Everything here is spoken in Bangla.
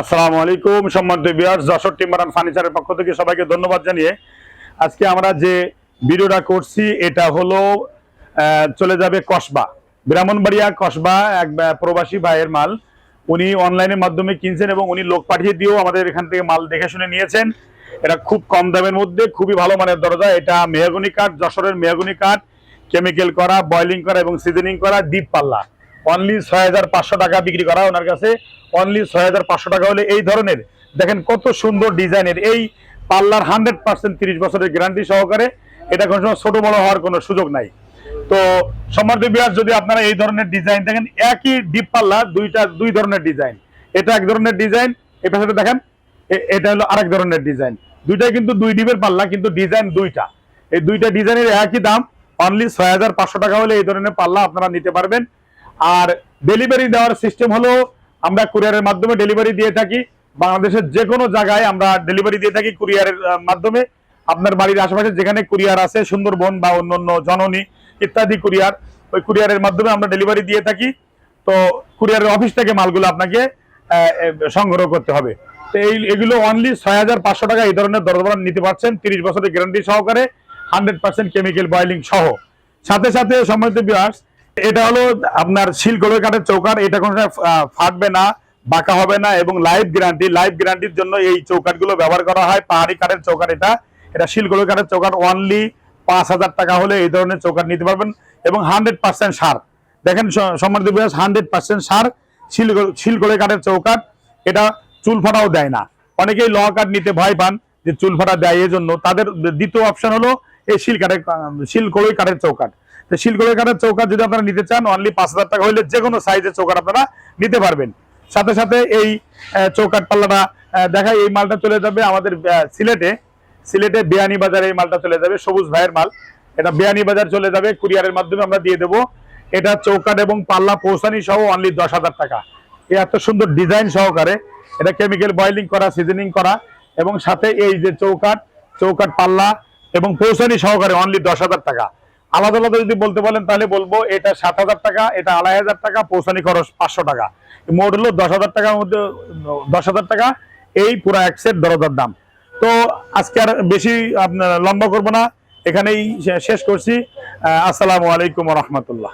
আসসালামু আলাইকুম, সম্মানিত বিয়ার যশোর টিম্বারান ফার্নিচারের পক্ষ থেকে সবাইকে ধন্যবাদ জানিয়ে আজকে আমরা যে ভিডিওটা করছি, এটা হলো চলে যাবে কসবা, ব্রাহ্মণবাড়িয়া কসবা, এক প্রবাসী ভাইয়ের মাল। উনি অনলাইনের মাধ্যমে কিনছেন এবং উনি লোক পাঠিয়ে দিয়েও আমাদের এখান থেকে মাল দেখে শুনে নিয়েছেন। এটা খুব কম দামের মধ্যে, খুবই ভালো মানের দরজা। এটা মেহগনি কাঠ, যশোরের মেহগনি কাঠ কেমিক্যাল করা বয়লিং করা এবং সিজনিং করা ডিপ পাল্লা। অনলি ছয় হাজার পাঁচশো টাকা বিক্রি করা ওনার কাছে। অনলি ছয় হাজার পাঁচশো টাকা হলে এই ধরনের, দেখেন কত সুন্দর ডিজাইনের, এই পাল্লার হান্ড্রেড পার্সেন্ট তিরিশ বছরের গ্যারান্টি সহকারে এটা কোনো সময় ছোট বড় হওয়ার কোনো সুযোগ নাই। তো সম্মানিত বিয়ার যদি আপনারা এই ধরনের ডিজাইন দেখেন, একই ডিপ পাল্লা, দুইটা, দুই ধরনের ডিজাইন। এটা এক ধরনের ডিজাইন এই পাশে দেখেন এটা হলো আরেক ধরনের ডিজাইন। দুইটাই কিন্তু দুই ডিপের পাল্লা, কিন্তু ডিজাইন দুইটা। এই দুইটা ডিজাইনের একই দাম অনলি ছয় হাজার পাঁচশো টাকা হলে এই ধরনের পাল্লা আপনারা নিতে পারবেন। আর ডেলিভারি দেওয়ার সিস্টেম হলো আমরা কুরিয়ারের মাধ্যমে ডেলিভারি দিয়ে থাকি। বাংলাদেশের যে কোনো জায়গায় আমরা ডেলিভারি দিয়ে থাকি কুরিয়ারের মাধ্যমে। আপনার বাড়ির আশেপাশে যেখানে কুরিয়ার আছে, সুন্দরবন বা অন্যান্য জননী ইত্যাদি কুরিয়ার ওই কুরিয়ারের মাধ্যমে আমরা ডেলিভারি দিয়ে থাকি। তো কুরিয়ারের অফিস থেকে মালগুলো আপনাকে সংগ্রহ করতে হবে। তো এই, এগুলো অনলি ছয় হাজার পাঁচশো টাকা এই ধরনের দরদাম নিতে পারছেন, তিরিশ বছরের গ্যারান্টি সহকারে হান্ড্রেড পার্সেন্ট কেমিক্যাল বয়লিং সহ। সাথে সাথে সম্মানিত বিয়ার্স এটা হলো আপনার শিলগড়ের কাঠের চৌকার এটা কোনো ফাটবে না, বাঁকা হবে না এবং লাইফ গ্যারান্টি লাইফ গ্যারান্টির জন্য এই চৌকাটগুলো ব্যবহার করা হয়। পাহাড়ি কাঠের চৌকাট এটা। এটা শিলগড়ের কাঠের চৌকাট অনলি পাঁচ হাজার টাকা হলে এই ধরনের চৌকাট নিতে পারবেন এবং হান্ড্রেড পার্সেন্ট সার। দেখেন সম্মানিত বিয়ার্স হান্ড্রেড পার্সেন্ট সার শিলগড়ে কাঠের চৌকাট এটা চুল ফাটাও দেয় না। অনেকেই ল কাঠ নিতে ভয় পান যে চুল ফাটা দেয় এই জন্য তাদের দ্বিতীয় অপশন হলো এই শিল কাঠের শিলকড়ই কাঠের চৌকাট তো শিলকড়ই কাঠের চৌকাট যদি আপনারা নিতে চান অনলি পাঁচ হাজার টাকা হলে যে কোনো সাইজের চৌকাট আপনারা নিতে পারবেন। সাথে সাথে এই চৌকাট পাল্লাটা দেখাই, এই মালটা চলে যাবে আমাদের সিলেটে। সিলেটে বেয়ানি বাজারে এই মালটা চলে যাবে, সবুজ ভাইয়ের মাল। এটা বেয়ানি বাজার চলে যাবে, কুরিয়ারের মাধ্যমে আমরা দিয়ে দেবো। এটা চৌকাট এবং পাল্লা পৌঁছানি সহ অনলি দশ হাজার টাকা। এই এত সুন্দর ডিজাইন সহকারে। এটা কেমিক্যাল বয়েলিং করা সিজনিং করা। এবং সাথে এই যে চৌকাট চৌকাট পাল্লা এবং পৌঁছানি সহকারে অনলি দশ হাজার টাকা। আলাদা আলাদা যদি বলতে বলেন, তাহলে বলব এটা সাত হাজার টাকা, এটা আড়াই হাজার টাকা, পৌঁছানি খরচ পাঁচশো টাকা। মোট হলো দশ হাজার টাকার মধ্যে, দশ হাজার টাকা, এই পুরো এক সেট দরদার দাম। তো আজকে আর বেশি আপনার লম্বা করব না, এখানেই শেষ করছি। আসসালামু আলাইকুম রহমতুল্লাহ।